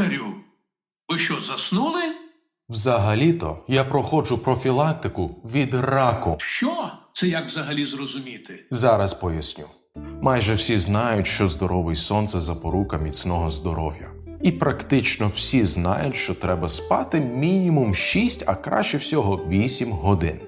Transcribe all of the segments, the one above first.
Лікарю, ви що, заснули? Взагалі-то я проходжу профілактику від раку. Що? Це як взагалі зрозуміти? Зараз поясню. Майже всі знають, що здоровий сон це запорука міцного здоров'я. І практично всі знають, що треба спати мінімум 6, а краще всього 8 годин.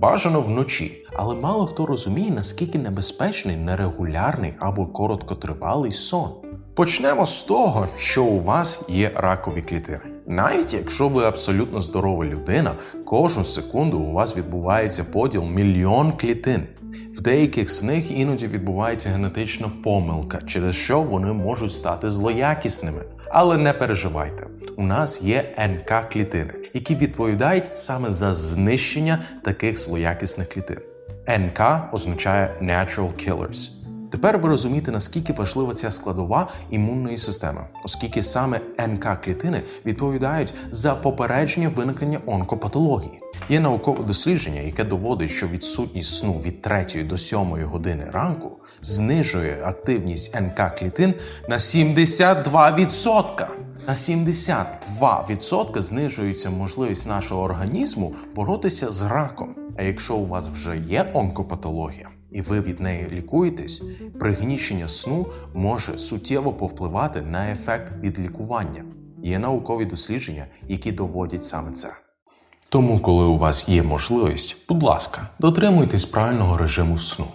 Бажано вночі, але мало хто розуміє, наскільки небезпечний нерегулярний або короткотривалий сон. Почнемо з того, що у вас є ракові клітини. Навіть якщо ви абсолютно здорова людина, кожну секунду у вас відбувається поділ мільйон клітин. В деяких з них іноді відбувається генетична помилка, через що вони можуть стати злоякісними. Але не переживайте, у нас є НК клітини, які відповідають саме за знищення таких злоякісних клітин. НК означає Natural Killers. Тепер ви розумієте, наскільки важлива ця складова імунної системи, оскільки саме НК клітини відповідають за попередження виникнення онкопатології. Є наукове дослідження, яке доводить, що відсутність сну від 3 до 7 години ранку знижує активність НК клітин на 72%. На 72% знижується можливість нашого організму боротися з раком. А якщо у вас вже є онкопатологія, і ви від неї лікуєтесь, пригнічення сну може суттєво повпливати на ефект від лікування. Є наукові дослідження, які доводять саме це. Тому, коли у вас є можливість, будь ласка, дотримуйтесь правильного режиму сну.